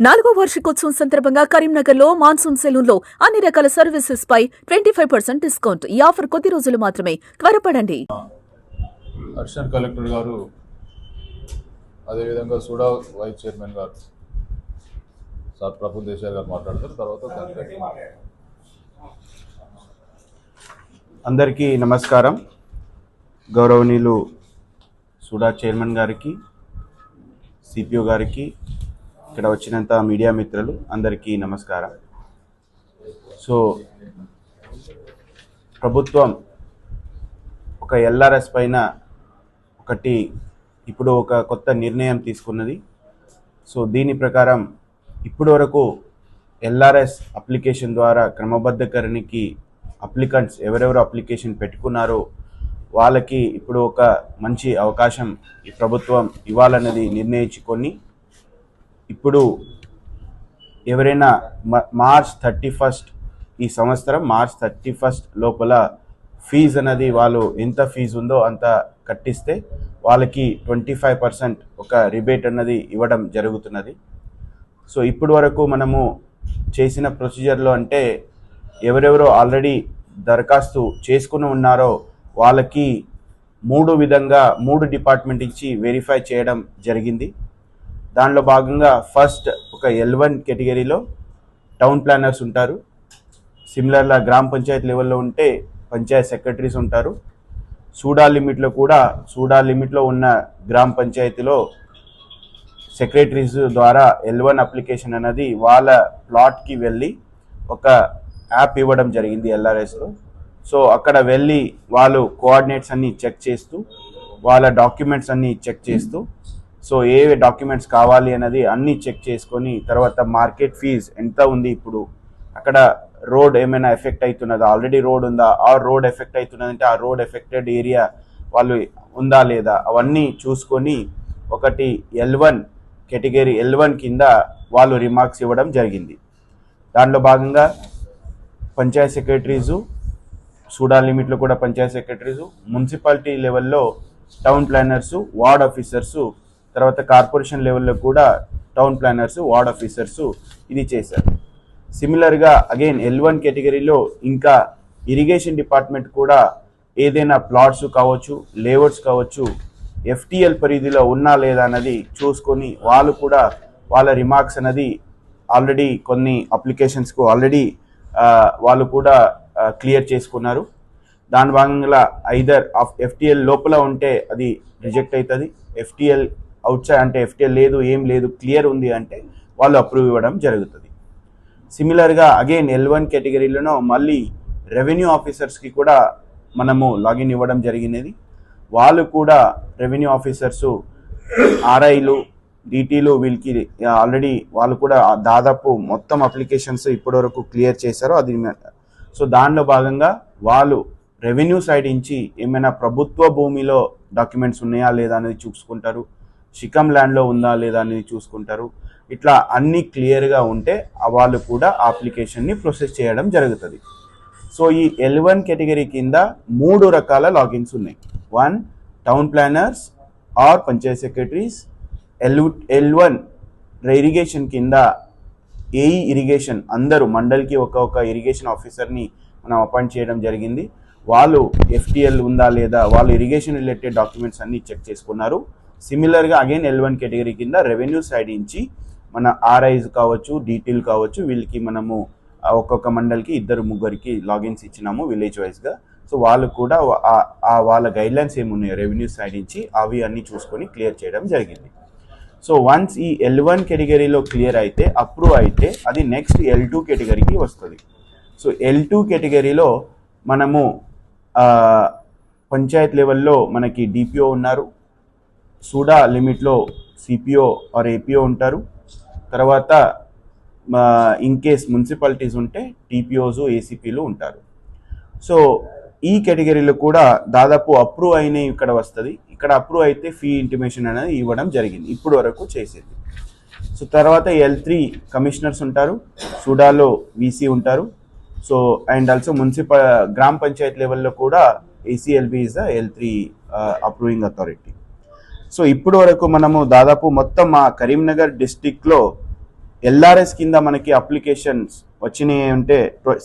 నాలుగో వార్షికోత్సవం సందర్భంగా కరీంనగర్లో మాన్సూన్ సెలూన్లో అన్ని రకాల సర్వీసెస్ పై ట్వంటీ ఫైవ్ పర్సెంట్ డిస్కౌంట్. ఈ ఆఫర్ కొద్ది రోజులు మాత్రమే. త్వరపడండి. అడిషనల్ కలెక్టర్ గారు అదేవిధంగా సూడా వైస్ చైర్మన్ గారు సార్ ప్రఫుల్ దేశాయ్ గారు మాట్లాడతారు. తర్వాత. అందరికీ నమస్కారం. గౌరవనీయులు సుడా చైర్మన్ గారికి సిపిఓ గారికి ఇక్కడ వచ్చినంత మీడియా మిత్రులు అందరికీ నమస్కారం. సో ప్రభుత్వం ఒక ఎల్ఆర్ఎస్ పైన ఒకటి ఇప్పుడు ఒక కొత్త నిర్ణయం తీసుకున్నది. సో దీని ప్రకారం ఇప్పటి వరకు ఎల్ఆర్ఎస్ అప్లికేషన్ ద్వారా క్రమబద్ధకరణకి అప్లికెంట్స్ ఎవరెవరు అప్లికేషన్ పెట్టుకున్నారో వాళ్ళకి ఇప్పుడు ఒక మంచి అవకాశం ఈ ప్రభుత్వం ఇవ్వాలన్నది నిర్ణయించుకొని ఇప్పుడు ఎవరైనా మ- మార్చ్ థర్టీ ఫస్ట్ ఈ సంవత్సరం మార్చ్ థర్టీ ఫస్ట్ లోపల ఫీజు అనేది వాళ్ళు ఎంత ఫీజు ఉందో అంత కట్టిస్తే వాళ్ళకి ట్వంటీ ఫైవ్ పర్సెంట్ ఒక రిబేట్ అన్నది ఇవ్వడం జరుగుతున్నది. సో ఇప్పటి వరకు మనము చేసిన ప్రొసీజర్లో అంటే ఎవరెవరో ఆల్రెడీ దరఖాస్తు చేసుకుని ఉన్నారో వాళ్ళకి మూడు విధంగా మూడు డిపార్ట్మెంట్ ఇచ్చి వెరిఫై చేయడం జరిగింది. దానిలో భాగంగా ఫస్ట్ ఒక ఎల్ వన్ కేటగిరీలో టౌన్ ప్లానర్స్ ఉంటారు. సిమిలర్లా గ్రామ పంచాయత్ లెవెల్లో ఉంటే పంచాయత్ సెక్రటరీస్ ఉంటారు. సూడా లిమిట్లో కూడా సూడా లిమిట్లో ఉన్న గ్రామ పంచాయతీలో సెక్రటరీస్ ద్వారా ఎల్ వన్ అప్లికేషన్ అనేది వాళ్ళ ప్లాట్కి వెళ్ళి ఒక యాప్ ఇవ్వడం జరిగింది ఎల్ఆర్ఎస్లో సో అక్కడ వెళ్ళి వాళ్ళు కోఆర్డినేట్స్ అన్నీ చెక్ చేస్తూ వాళ్ళ డాక్యుమెంట్స్ అన్నీ చెక్ చేస్తూ సో ఏ డాక్యుమెంట్స్ కావాలి అనేది అన్నీ చెక్ చేసుకొని తర్వాత మార్కెట్ ఫీజ్ ఎంత ఉంది ఇప్పుడు? అక్కడ రోడ్ ఏమైనా ఎఫెక్ట్ అవుతున్నదా ఆల్రెడీ రోడ్ ఉందా? ఆ రోడ్ ఎఫెక్ట్ అవుతున్నదంటే ఆ రోడ్ ఎఫెక్టెడ్ ఏరియా వాళ్ళు ఉందా లేదా? అవన్నీ చూసుకొని ఒకటి L one category L one కింద వాళ్ళు రిమార్క్స్ ఇవ్వడం జరిగింది. దాంట్లో భాగంగా పంచాయత్ సెక్రటరీసు సూడా లిమిట్లో కూడా పంచాయత్ సెక్రటరీసు మున్సిపాలిటీ లెవెల్లో టౌన్ ప్లానర్సు వార్డ్ ఆఫీసర్సు తర్వాత కార్పొరేషన్ లెవెల్లో కూడా టౌన్ ప్లానర్స్ వార్డ్ ఆఫీసర్స్ ఇది చేశారు. సిమిలర్గా అగైన్ ఎల్ వన్ కేటగిరీలో ఇంకా ఇరిగేషన్ డిపార్ట్మెంట్ కూడా ఏదైనా ప్లాట్స్ కావచ్చు లేఅవుట్స్ కావచ్చు ఎఫ్టిఎల్ పరిధిలో ఉన్నా లేదా అన్నది చూసుకొని వాళ్ళు కూడా వాళ్ళ రిమార్క్స్ అనేది ఆల్రెడీ కొన్ని అప్లికేషన్స్కు ఆల్రెడీ వాళ్ళు కూడా క్లియర్ చేసుకున్నారు. దాని భాగంగా ఐదర్ ఆఫ్ ఎఫ్టిఎల్ లోపల ఉంటే అది రిజెక్ట్ అవుతుంది. ఎఫ్టిఎల్ అవుట్ సైడ్ అంటే ఎఫ్టీఎల్ లేదు ఏం లేదు క్లియర్ ఉంది అంటే వాళ్ళు అప్రూవ్ ఇవ్వడం జరుగుతుంది. సిమిలర్గా అగైన్ ఎల్ వన్ కేటగిరీలోనో మళ్ళీ రెవెన్యూ ఆఫీసర్స్కి కూడా మనము లాగిన్ ఇవ్వడం జరిగినది. వాళ్ళు కూడా రెవెన్యూ ఆఫీసర్సు ఆర్ఐలు డిటీలు వీళ్ళకి ఆల్రెడీ వాళ్ళు కూడా దాదాపు మొత్తం అప్లికేషన్స్ ఇప్పటివరకు క్లియర్ చేశారు. అది సో దానిలో భాగంగా వాళ్ళు రెవెన్యూ సైడ్ నుంచి ఏమైనా ప్రభుత్వ భూమిలో డాక్యుమెంట్స్ ఉన్నాయా లేదా అనేది చూసుకుంటారు. షికమ్ ల్యాండ్లో ఉందా లేదా అనేది చూసుకుంటారు. ఇట్లా అన్ని క్లియర్గా ఉంటే వాళ్ళు కూడా అప్లికేషన్ని ప్రొసెస్ చేయడం జరుగుతుంది. సో ఈ ఎల్ వన్ కేటగిరీ కింద మూడు రకాల లాగిన్స్ ఉన్నాయి. One town planners. Or panchayat secretaries. L L one irrigation కింద ఏఈ ఇరిగేషన్ అందరూ మండల్కి ఒక ఒక ఇరిగేషన్ ఆఫీసర్ని మనం అపాయింట్ చేయడం జరిగింది. వాళ్ళు ఎఫ్టిఎల్ ఉందా లేదా వాళ్ళు ఇరిగేషన్ రిలేటెడ్ డాక్యుమెంట్స్ అన్ని చెక్ చేసుకున్నారు. సిమిలర్గా అగైన్ ఎల్ వన్ కేటగిరీ కింద రెవెన్యూ సైడ్ నుంచి మన ఆర్ఐస్ కావచ్చు డీటెయిల్ కావచ్చు వీళ్ళకి మనము ఒక్కొక్క మండలికి ఇద్దరు ముగ్గురికి లాగిన్స్ ఇచ్చినాము విలేజ్ వైజ్గా సో వాళ్ళు కూడా ఆ- వాళ్ళ గైడ్లైన్స్ ఏమున్నాయో రెవెన్యూ సైడ్ నుంచి అవి అన్నీ చూసుకొని క్లియర్ చేయడం జరిగింది. సో వన్స్ ఈ ఎల్ వన్ కేటగిరీలో క్లియర్ అయితే అప్రూవ్ అయితే అది నెక్స్ట్ ఎల్ టూ కేటగిరీకి వస్తుంది. సో ఎల్ టూ కేటగిరీలో మనము పంచాయత్ లెవెల్లో మనకి డిపిఓ ఉన్నారు సూడా లిమిట్లో సిపిఓ ఆర్ ఏపీఓ ఉంటారు. తర్వాత ఇన్ కేస్ మున్సిపాలిటీస్ ఉంటే టీపీఓస్ ఏసీపీలు ఉంటారు. సో ఈ కేటగిరీలో కూడా దాదాపు అప్రూవ్ అయినవి ఇక్కడ వస్తుంది. ఇక్కడ అప్రూవ్ అయితే ఫీ ఇంటిమేషన్ అనేది ఇవ్వడం జరిగింది. ఇప్పుడు వరకు చేసేది. సో తర్వాత ఎల్ త్రీ కమిషనర్స్ ఉంటారు. సూడాలో వీసీ ఉంటారు. సో అండ్ ఆల్సో మున్సిపల్ గ్రామ పంచాయత్ లెవెల్లో కూడా ACLB is the L three approving authority. So ఇప్పుడు వరకు మనము దాదాపు మొత్తం మా కరీంనగర్ డిస్టిక్లో ఎల్ఆర్ఎస్ కింద మనకి అప్లికేషన్స్ వచ్చినాయి అంటే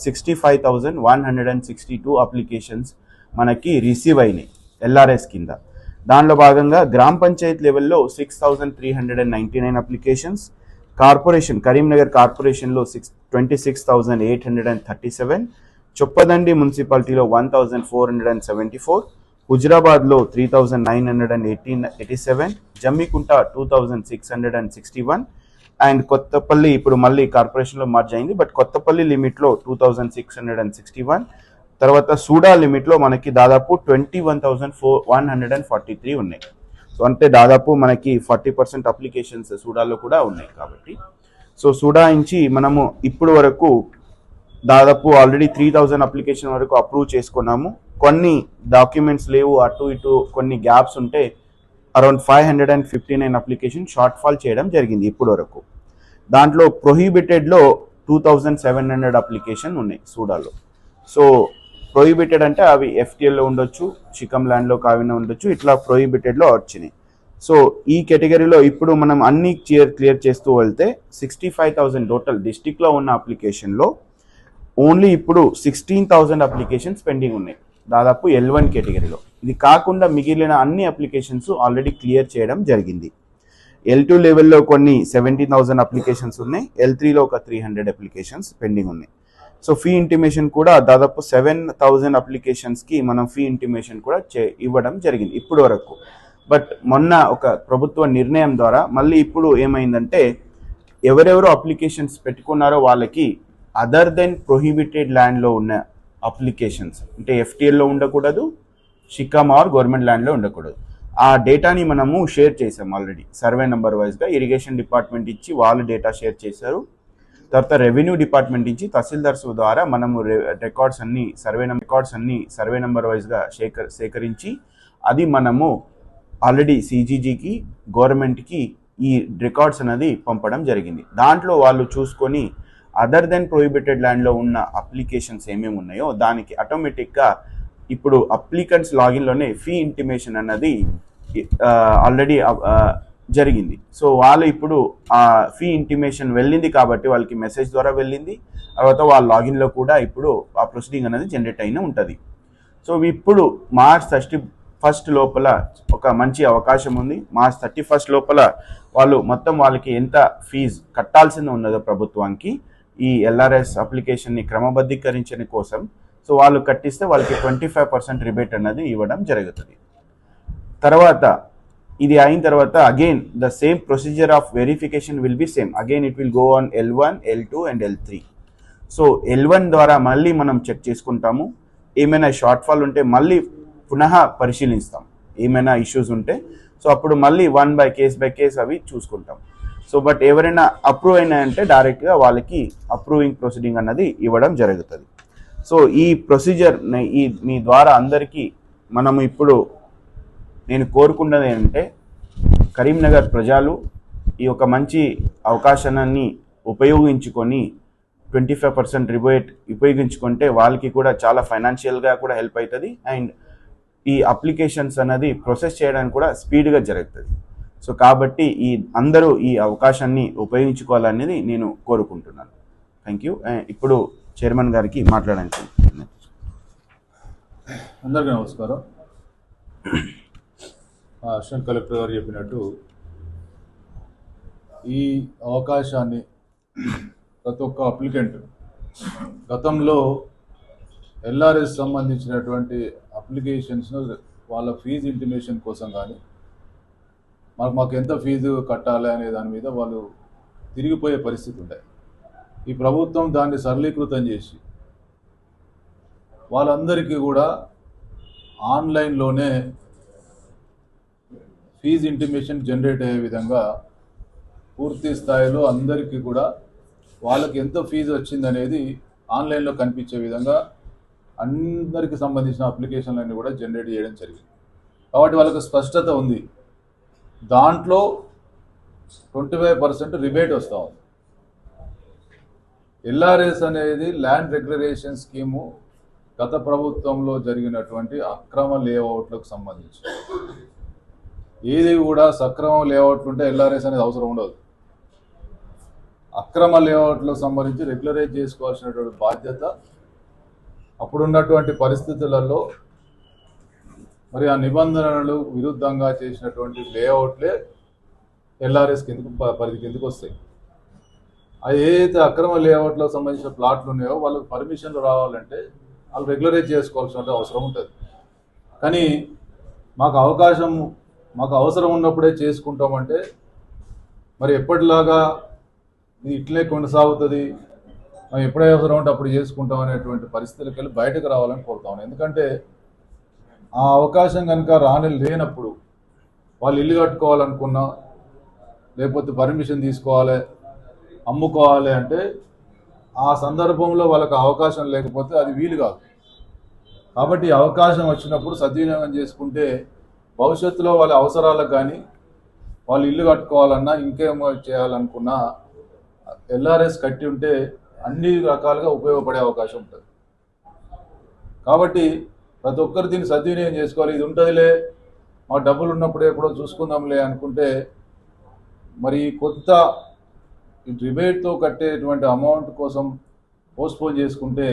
sixty five thousand one hundred and sixty two applications మనకి రిసీవ్ అయినాయి ఎల్ఆర్ఎస్ కింద. దానిలో భాగంగా గ్రామ పంచాయత్ లెవెల్లో six thousand three hundred and ninety nine applications corporation Karimnagar కార్పొరేషన్లో six twenty six thousand eight hundred and thirty seven Choppadandi మున్సిపాలిటీలో one thousand four hundred and seventy four హుజరాబాద్లో three thousand nine hundred and eighteen eighty seven Jammikunta two thousand six hundred and sixty one and Kothapalli ఇప్పుడు మళ్ళీ కార్పొరేషన్లో merge అయింది but Kothapalli లిమిట్లో two thousand six hundred and sixty one తర్వాత సూడా లిమిట్లో మనకి దాదాపు twenty one thousand four one hundred and forty three ఉన్నాయి. So అంటే దాదాపు మనకి ఫార్టీ పర్సెంట్ అప్లికేషన్స్ సూడాలో కూడా ఉన్నాయి కాబట్టి. సో సూడా నుంచి మనము ఇప్పుడు వరకు దాదాపు ఆల్రెడీ త్రీ థౌజండ్ అప్లికేషన్ వరకు అప్రూవ్ చేసుకున్నాము. కొన్ని డాక్యుమెంట్స్ లేవు అటు ఇటు కొన్ని గ్యాప్స్ ఉంటే around five hundred and fifty nine application shortfall చేయడం జరిగింది ఇప్పుడు వరకు దాంట్లో ప్రొహిబిటెడ్లో two thousand seven hundred application ఉన్నాయి సూడాలో. సో ప్రొహిబిటెడ్ అంటే అవి ఎఫ్టీఎల్లో ఉండొచ్చు చికమ్ ల్యాండ్లో కావిన ఉండొచ్చు ఇట్లా ప్రొహిబిటెడ్లో వచ్చినాయి. సో ఈ కేటగిరీలో ఇప్పుడు మనం అన్ని క్లియర్ క్లియర్ చేస్తూ వెళ్తే సిక్స్టీ ఫైవ్ థౌసండ్ టోటల్ డిస్టిక్లో ఉన్న అప్లికేషన్లో ఓన్లీ ఇప్పుడు సిక్స్టీన్ థౌజండ్ అప్లికేషన్స్ పెండింగ్ ఉన్నాయి. దాదాపు ఎల్ వన్ కేటగిరీలో. ఇది కాకుండా మిగిలిన అన్ని అప్లికేషన్స్ ఆల్రెడీ క్లియర్ చేయడం జరిగింది. ఎల్ టూ లెవెల్లో కొన్ని సెవెంటీ థౌసండ్ అప్లికేషన్స్ ఉన్నాయి. ఎల్ త్రీలో ఒక త్రీ హండ్రెడ్ అప్లికేషన్స్ పెండింగ్ ఉన్నాయి. సో ఫీ ఇంటిమేషన్ కూడా దాదాపు సెవెన్ థౌజండ్ అప్లికేషన్స్కి మనం ఫీ ఇంటిమేషన్ కూడా చే ఇవ్వడం జరిగింది ఇప్పుడు వరకు బట్ మొన్న ఒక ప్రభుత్వ నిర్ణయం ద్వారా మళ్ళీ ఇప్పుడు ఏమైందంటే ఎవరెవరు అప్లికేషన్స్ పెట్టుకున్నారో వాళ్ళకి అదర్ దెన్ ప్రొహిబిటెడ్ ల్యాండ్లో ఉన్న అప్లికేషన్స్. అంటే ఎఫ్టీఎల్లో ఉండకూడదు షికామ్ ఆర్ గవర్నమెంట్ ల్యాండ్లో ఉండకూడదు. ఆ డేటాని మనము షేర్ చేసాం ఆల్రెడీ. సర్వే నెంబర్ వైజ్గా ఇరిగేషన్ డిపార్ట్మెంట్ ఇచ్చి వాళ్ళు డేటా షేర్ చేశారు. తర్వాత రెవెన్యూ డిపార్ట్మెంట్ ఇచ్చి తహసీల్దార్స్ ద్వారా మనము రికార్డ్స్ అన్ని సర్వే రికార్డ్స్ అన్ని సర్వే నెంబర్ వైజ్గా సేకర్ సేకరించి అది మనము ఆల్రెడీ సిజీజీకి గవర్నమెంట్కి ఈ రికార్డ్స్ అనేది పంపడం జరిగింది. దాంట్లో వాళ్ళు చూసుకొని అదర్ దెన్ ప్రొహిబిటెడ్ ల్యాండ్లో ఉన్న అప్లికేషన్స్ ఏమేమి ఉన్నాయో దానికి ఆటోమేటిక్గా ఇప్పుడు అప్లికెంట్స్ లాగిన్లోనే ఫీ ఇంటిమేషన్ అన్నది ఆల్రెడీ జరిగింది. సో వాళ్ళు ఇప్పుడు ఆ ఫీ ఇంటిమేషన్ వెళ్ళింది కాబట్టి వాళ్ళకి మెసేజ్ ద్వారా వెళ్ళింది. తర్వాత వాళ్ళ లాగిన్లో కూడా ఇప్పుడు ఆ ప్రొసీడింగ్ అనేది జనరేట్ అయిన ఉంటుంది. సో ఇప్పుడు మార్చ్ థర్టీ ఫస్ట్ లోపల ఒక మంచి అవకాశం ఉంది. మార్చ్ థర్టీ ఫస్ట్ లోపల వాళ్ళు మొత్తం వాళ్ళకి ఎంత ఫీజు కట్టాల్సింది ఉన్నదో ప్రభుత్వానికి ఈ ఎల్ఆర్ఎస్ అప్లికేషన్ని క్రమబద్ధీకరించని కోసం సో వాళ్ళు కట్టిస్తే వాళ్ళకి ట్వంటీ ఫైవ్ పర్సెంట్ రిబేట్ అన్నది ఇవ్వడం జరుగుతుంది. తర్వాత ఇది అయిన తర్వాత again the same procedure of verification will be same again it will go on L one L two and L three so L one ద్వారా మళ్ళీ మనం చెక్ చేసుకుంటాము. ఏమైనా షార్ట్ ఫాల్ ఉంటే మళ్ళీ పునః పరిశీలిస్తాం. ఏమైనా ఇష్యూస్ ఉంటే సో అప్పుడు మళ్ళీ one by case by case అవి చూసుకుంటాం. సో బట్ ఎవరైనా అప్రూవ్ అయినాయంటే డైరెక్ట్గా వాళ్ళకి అప్రూవింగ్ ప్రొసీడింగ్ అన్నది ఇవ్వడం జరుగుతుంది. సో ఈ ప్రొసీజర్ ఈ మీ ద్వారా అందరికీ మనము ఇప్పుడు నేను కోరుకున్నది ఏంటంటే కరీంనగర్ ప్రజలు ఈ యొక్క మంచి అవకాశాన్ని ఉపయోగించుకొని ట్వంటీ ఫైవ్ పర్సెంట్ రిబేట్ ఉపయోగించుకుంటే వాళ్ళకి కూడా చాలా ఫైనాన్షియల్గా కూడా హెల్ప్ అవుతుంది అండ్ ఈ అప్లికేషన్స్ అనేది ప్రొసెస్ చేయడానికి కూడా స్పీడ్గా జరుగుతుంది. సో కాబట్టి ఈ అందరూ ఈ అవకాశాన్ని ఉపయోగించుకోవాలనేది నేను కోరుకుంటున్నాను. థ్యాంక్ యూ eh, ఇప్పుడు చైర్మన్ గారికి మాట్లాడడానికి అందరికీ నమస్కారం. అసిస్టెంట్ కలెక్టర్ గారు చెప్పినట్టు ఈ అవకాశాన్ని ప్రతి ఒక్క అప్లికెంట్ గతంలో ఎల్ఆర్ఎస్ సంబంధించినటువంటి అప్లికేషన్స్ను వాళ్ళ ఫీజు ఇంటిమేషన్ కోసం కానీ మాకు మాకు ఎంత ఫీజు కట్టాలి అనే దాని మీద వాళ్ళు తిరిగిపోయే పరిస్థితి ఉండే. ఈ ప్రభుత్వం దాన్ని సరళీకృతం చేసి వాళ్ళందరికీ కూడా ఆన్లైన్లోనే ఫీజు ఇంటిమేషన్ జనరేట్ అయ్యే విధంగా పూర్తి స్థాయిలో అందరికీ కూడా వాళ్ళకి ఎంత ఫీజు వచ్చిందనేది ఆన్లైన్లో కనిపించే విధంగా అందరికి సంబంధించిన అప్లికేషన్లన్నీ కూడా జనరేట్ చేయడం జరిగింది. కాబట్టి వాళ్ళకు స్పష్టత ఉంది. దాంట్లో ట్వంటీ ఫైవ్ పర్సెంట్ రిబేట్ వస్తూ ఉంది. ఎల్ఆర్ఎస్ అనేది ల్యాండ్ రెగ్యులరేషన్ స్కీము గత ప్రభుత్వంలో జరిగినటువంటి అక్రమ లేఅవుట్లకు సంబంధించి. ఏది కూడా సక్రమ లేఅవుట్లు ఉంటే ఎల్ఆర్ఎస్ అనేది అవసరం ఉండదు. అక్రమ లేఅవుట్లకు సంబంధించి రెగ్యులరైజ్ చేసుకోవాల్సినటువంటి బాధ్యత అప్పుడున్నటువంటి పరిస్థితులలో మరి ఆ నిబంధనలు విరుద్ధంగా చేసినటువంటి లేఅవుట్లే ఎల్ఆర్ఎస్ కిందకు పరిధి కిందకు వస్తాయి? అది ఏదైతే అక్రమ లేఅవుట్లకు సంబంధించిన ప్లాట్లు ఉన్నాయో వాళ్ళకి పర్మిషన్లు రావాలంటే వాళ్ళు రెగ్యులరైజ్ చేసుకోవాల్సిన అవసరం ఉంటుంది. కానీ మాకు అవకాశం మాకు అవసరం ఉన్నప్పుడే చేసుకుంటామంటే మరి ఎప్పటిలాగా ఇది ఇట్లే కొనసాగుతుంది మనం ఎప్పుడే అవసరం ఉంటే అప్పుడు చేసుకుంటాం అనేటువంటి పరిస్థితులకి వెళ్ళి బయటకు రావాలని కోరుతాం ఎందుకంటే ఆ అవకాశం కనుక రాని లేనప్పుడు వాళ్ళు ఇల్లు కట్టుకోవాలనుకున్నా లేకపోతే పర్మిషన్ తీసుకోవాలి అమ్ముకోవాలి అంటే ఆ సందర్భంలో వాళ్ళకి అవకాశం లేకపోతే అది వీలు కాదు. కాబట్టి అవకాశం వచ్చినప్పుడు సద్వినియోగం చేసుకుంటే భవిష్యత్తులో వాళ్ళ అవసరాలకు కానీ వాళ్ళు ఇల్లు కట్టుకోవాలన్నా ఇంకేమో చేయాలనుకున్నా ఎల్ఆర్ఎస్ కట్టి ఉంటే అన్ని రకాలుగా ఉపయోగపడే అవకాశం ఉంటుంది. కాబట్టి ప్రతి ఒక్కరు దీన్ని సద్వినియోగం చేసుకోవాలి. ఇది ఉంటుందిలే. మా డబ్బులు ఉన్నప్పుడు ఎప్పుడో చూసుకుందాంలే అనుకుంటే మరి కొత్త రిబేట్తో కట్టేటువంటి అమౌంట్ కోసం పోస్ట్పోన్ చేసుకుంటే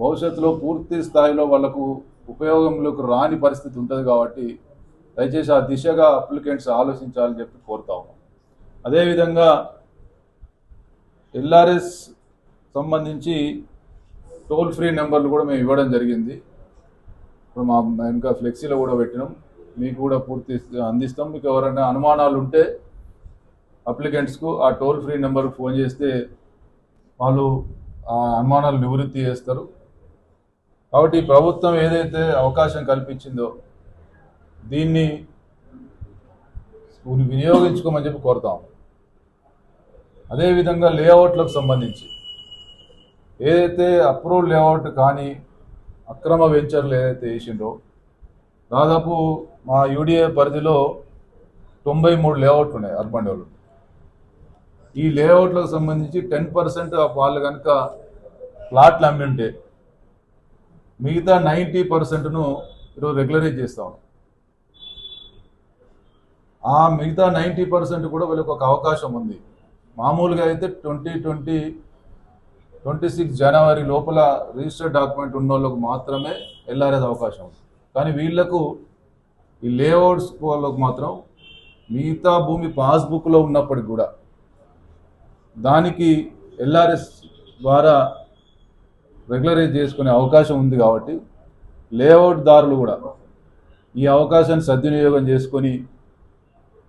భవిష్యత్తులో పూర్తి స్థాయిలో వాళ్ళకు ఉపయోగంలోకి రాని పరిస్థితి ఉంటుంది కాబట్టి దయచేసి ఆ దిశగా అప్లికెంట్స్ ఆలోచించాలని చెప్పి కోరుతా ఉన్నాం. అదేవిధంగా ఎల్ఆర్ఎస్ సంబంధించి టోల్ ఫ్రీ నెంబర్లు కూడా మేము ఇవ్వడం జరిగింది. ఇప్పుడు మా ఇంకా ఫ్లెక్సీలో కూడా పెట్టినాం. మీకు కూడా పూర్తి అందిస్తాం. మీకు ఎవరైనా అనుమానాలు ఉంటే అప్లికెంట్స్కు ఆ టోల్ ఫ్రీ నెంబర్కి ఫోన్ చేస్తే వాళ్ళు ఆ అనుమానాలు నివృత్తి చేస్తారు. కాబట్టి ప్రభుత్వం ఏదైతే అవకాశం కల్పించిందో దీన్ని వినియోగించుకోమని చెప్పి కోరుతాం. అదేవిధంగా లేఅవుట్లకు సంబంధించి ఏదైతే అప్రూవ్డ్ లేఅవుట్ కానీ అక్రమ వెంచర్లు ఏదైతే వేసిండో దాదాపు మా యూడిఏ పరిధిలో తొంభై మూడు లేఅవుట్లు ఉన్నాయి అర్బన్ డెవలప్మెంట్ ఈ లేఅవుట్లకు సంబంధించి టెన్ పర్సెంట్ వాళ్ళు కనుక ప్లాట్లు అమ్మి ఉంటే మిగతా నైంటీ పర్సెంట్ను ఈరోజు రెగ్యులరైజ్ చేస్తాం ఆ మిగతా నైంటీ పర్సెంట్ కూడా వీళ్ళకి ఒక అవకాశం ఉంది. మామూలుగా అయితే ట్వంటీ ట్వంటీ ట్వంటీ సిక్స్ జనవరి లోపల రిజిస్టర్డ్ డాక్యుమెంట్ ఉన్న వాళ్ళకు మాత్రమే ఎల్ఆర్ఎస్ అవకాశం ఉంది. కానీ వీళ్ళకు ఈ లేఅవుట్స్ వాళ్ళకు మాత్రం మిగతా భూమి పాస్బుక్లో ఉన్నప్పటికి కూడా దానికి ఎల్ఆర్ఎస్ ద్వారా రెగ్యులరైజ్ చేసుకునే అవకాశం ఉంది కాబట్టి లేఅవుట్ దారులు కూడా ఈ అవకాశాన్ని సద్వినియోగం చేసుకొని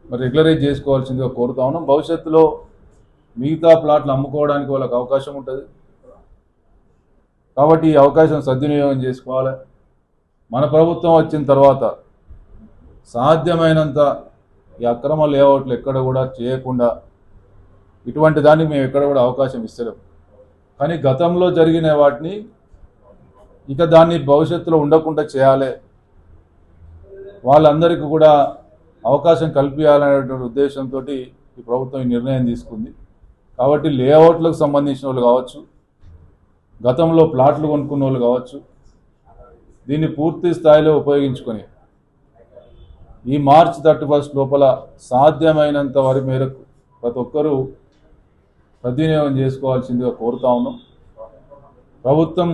మరి రెగ్యులరైజ్ చేసుకోవాల్సిందిగా కోరుతా ఉన్నాం. భవిష్యత్తులో మిగతా ప్లాట్లు అమ్ముకోవడానికి వాళ్ళకి అవకాశం ఉంటుంది. కాబట్టి ఈ అవకాశం సద్వినియోగం చేసుకోవాలి. మన ప్రభుత్వం వచ్చిన తర్వాత సాధ్యమైనంత ఈ అక్రమ లేఅవుట్లు ఎక్కడ కూడా చేయకుండా ఇటువంటి దానికి మేము ఎక్కడ కూడా అవకాశం ఇస్తలేము కానీ గతంలో జరిగిన వాటిని ఇక దాన్ని భవిష్యత్తులో ఉండకుండా చేయాలి. వాళ్ళందరికీ కూడా అవకాశం కల్పించాలనేటువంటి ఉద్దేశంతో ఈ ప్రభుత్వం ఈ నిర్ణయం తీసుకుంది. కాబట్టి లేఅవుట్లకు సంబంధించిన వాళ్ళు కావచ్చు గతంలో ప్లాట్లు కొనుక్కున్న వాళ్ళు కావచ్చు. దీన్ని పూర్తి స్థాయిలో ఉపయోగించుకొని ఈ మార్చ్ థర్టీ ఫస్ట్ లోపల సాధ్యమైనంత వరకు మేరకు ప్రతి ఒక్కరూ సద్వినియోగం చేసుకోవాల్సిందిగా కోరుతా ఉన్నాం. ప్రభుత్వం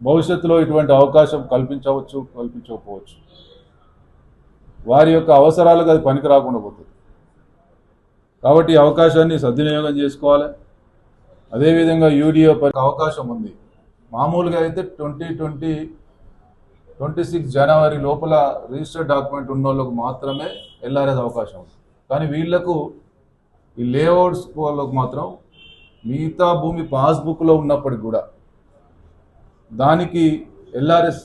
భవిష్యత్తులో ఇటువంటి అవకాశం కల్పించవచ్చు కల్పించకపోవచ్చు. వారి యొక్క అవసరాలకు అది పనికి రాకుండా పోతుంది. కాబట్టి అవకాశాన్ని సద్వినియోగం చేసుకోవాలి. అదేవిధంగా యూడిఓ పరి అవకాశం ఉంది. మామూలుగా అయితే ట్వంటీ ట్వంటీ ట్వంటీ సిక్స్ జనవరి లోపల రిజిస్టర్డ్ డాక్యుమెంట్ ఉన్న వాళ్ళకు మాత్రమే ఎల్ఆర్ఎస్ అవకాశం ఉంది. కానీ వీళ్ళకు ఈ లేఅవుట్స్ వాళ్ళకు మాత్రం మిగతా భూమి పాస్బుక్లో ఉన్నప్పటికి కూడా దానికి ఎల్ఆర్ఎస్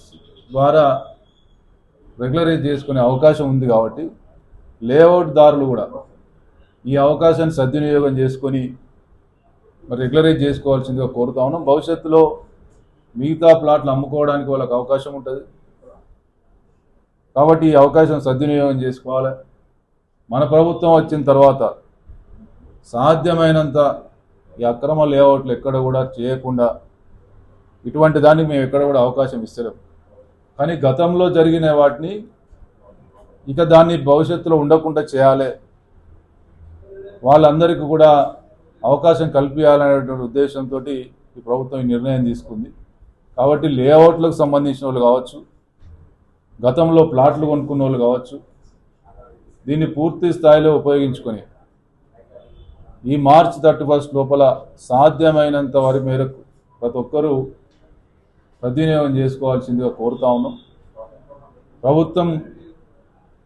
ద్వారా రెగ్యులరైజ్ చేసుకునే అవకాశం ఉంది కాబట్టి లేఅవుట్ దారులు కూడా ఈ అవకాశాన్ని సద్వినియోగం చేసుకొని మరి రెగ్యులరైజ్ చేసుకోవాల్సిందిగా కోరుతా ఉన్నాం. భవిష్యత్తులో మిగతా ప్లాట్లు అమ్ముకోవడానికి వాళ్ళకి అవకాశం ఉంటుంది. కాబట్టి ఈ అవకాశం సద్వినియోగం చేసుకోవాలి. మన ప్రభుత్వం వచ్చిన తర్వాత సాధ్యమైనంత ఈ అక్రమ లేఅవుట్లు ఎక్కడ కూడా చేయకుండా ఇటువంటి దానికి మేము ఎక్కడ కూడా అవకాశం ఇస్తలేం. కానీ గతంలో జరిగిన వాటిని ఇక దాన్ని భవిష్యత్తులో ఉండకుండా చేయాలి. వాళ్ళందరికీ కూడా అవకాశం కల్పించాలనేటువంటి ఉద్దేశంతో ఈ ప్రభుత్వం ఈ నిర్ణయం తీసుకుంది. కాబట్టి లేఅవుట్లకు సంబంధించిన వాళ్ళు కావచ్చు గతంలో ప్లాట్లు కొనుక్కున్న వాళ్ళు కావచ్చు దీన్ని పూర్తి స్థాయిలో ఉపయోగించుకొని ఈ మార్చ్ థర్టీ ఫస్ట్ లోపల సాధ్యమైనంత వారి మేరకు ప్రతి ఒక్కరూ సద్వినియోగం చేసుకోవాల్సిందిగా కోరుతా ఉన్నాం. ప్రభుత్వం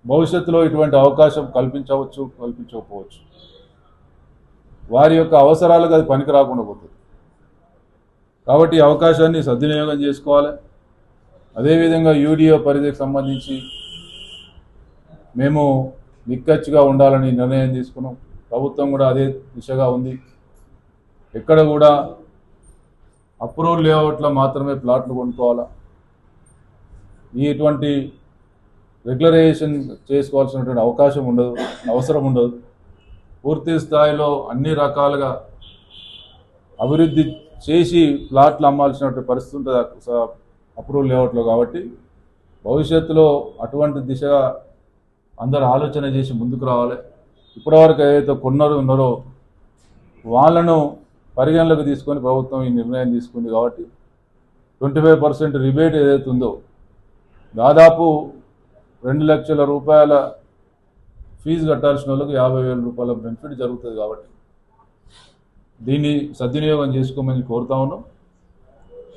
భవిష్యత్తులో ఇటువంటి అవకాశం కల్పించవచ్చు కల్పించకపోవచ్చు. వారి యొక్క అవసరాలకు అది పనికి రాకుండా పోతుంది. కాబట్టి అవకాశాన్ని సద్వినియోగం చేసుకోవాలి. అదేవిధంగా యూడిఓ పరిధికి సంబంధించి మేము నిక్కచ్చిగా ఉండాలని నిర్ణయం తీసుకున్నాం. ప్రభుత్వం కూడా అదే దిశగా ఉంది. ఎక్కడ కూడా అప్రూవల్ లేఅవుట్లో మాత్రమే ప్లాట్లు కొనుక్కోవాలా? ఇటువంటి రెగ్యులరైజేషన్ చేసుకోవాల్సినటువంటి అవకాశం ఉండదు అవసరం ఉండదు. పూర్తి స్థాయిలో అన్ని రకాలుగా అభివృద్ధి చేసి ప్లాట్లు అమ్మాల్సినటువంటి పరిస్థితి ఉంటుంది అప్రూవల్ లేఅవుట్లో కాబట్టి భవిష్యత్తులో అటువంటి దిశగా అందరూ ఆలోచన చేసి ముందుకు రావాలి. ఇప్పటివరకు ఏదైతే కొన్నారో ఉన్నారో వాళ్ళను పరిగణలోకి తీసుకొని ప్రభుత్వం ఈ నిర్ణయం తీసుకుంది కాబట్టి ట్వంటీ ఫైవ్ పర్సెంట్ రిబేట్ ఏదైతే ఉందో దాదాపు రెండు లక్షల రూపాయల ఫీజు కట్టాల్సిన వాళ్ళకి యాభై వేల రూపాయల బెనిఫిట్ జరుగుతుంది కాబట్టి. దీన్ని సద్వినియోగం చేసుకోమని కోరుతా ఉన్నాం.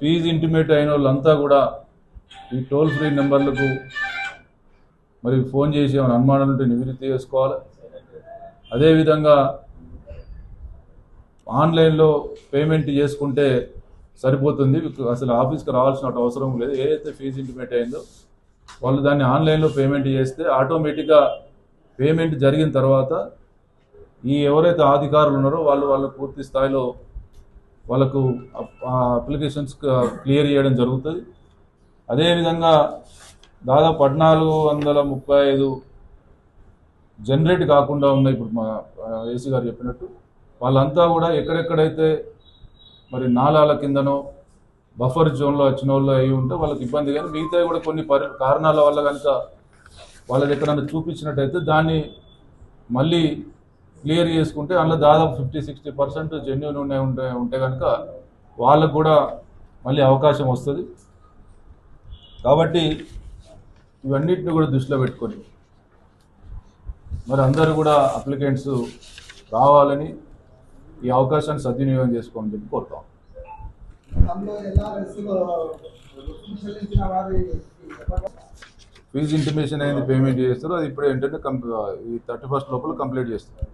ఫీజు ఇంటిమేట్ అయిన వాళ్ళంతా కూడా ఈ టోల్ ఫ్రీ నెంబర్లకు మరి ఫోన్ చేసి ఏమైనా అనుమానాలు ఉంటే నివృత్తి చేసుకోవాలి. అదేవిధంగా ఆన్లైన్లో పేమెంట్ చేసుకుంటే సరిపోతుంది. అసలు ఆఫీస్కి రావాల్సిన అవసరం లేదు. ఏదైతే ఫీజు ఇంటిమేట్ అయిందో వాళ్ళు దాన్ని ఆన్లైన్లో పేమెంట్ చేస్తే ఆటోమేటిక్గా పేమెంట్ జరిగిన తర్వాత ఈ ఎవరైతే అధికారులు ఉన్నారో వాళ్ళు వాళ్ళు పూర్తి స్థాయిలో వాళ్ళకు అప్లికేషన్స్ క్లియర్ చేయడం జరుగుతుంది. అదేవిధంగా దాదాపు పద్నాలుగు వందల ముప్పై ఐదు జనరేట్ కాకుండా ఉన్నాయి ఇప్పుడు మా ఏసీ గారు చెప్పినట్టు. వాళ్ళంతా కూడా ఎక్కడెక్కడైతే మరి నాలాల కిందనో బఫర్ జోన్లో వచ్చిన వాళ్ళు అయి ఉంటే వాళ్ళకి ఇబ్బంది కానీ మిగతా కూడా కొన్ని కారణాల వల్ల కనుక వాళ్ళది దగ్గర చూపించినట్టయితే దాన్ని మళ్ళీ క్లియర్ చేసుకుంటే అందులో దాదాపు ఫిఫ్టీ సిక్స్టీ పర్సెంట్ జెన్యున్ ఉన్నాయి ఉంటే ఉంటే కనుక వాళ్ళకు కూడా మళ్ళీ అవకాశం వస్తుంది. కాబట్టి ఇవన్నిటిని కూడా దృష్టిలో పెట్టుకొని మరి అందరూ కూడా అప్లికెంట్స్ రావాలని ఈ అవకాశాన్ని సద్వినియోగం చేసుకోమని చెప్పి కోరుతాం ఎల్ఆర్ఎస్లో రుసుము చెల్లించిన వారి ఫీజు ఇంటిమేషన్ అయింది పేమెంట్ చేస్తారు. అది ఇప్పుడు ఏంటంటే కంప్ ఈ థర్టీ ఫస్ట్ లోపల కంప్లీట్ చేస్తారు.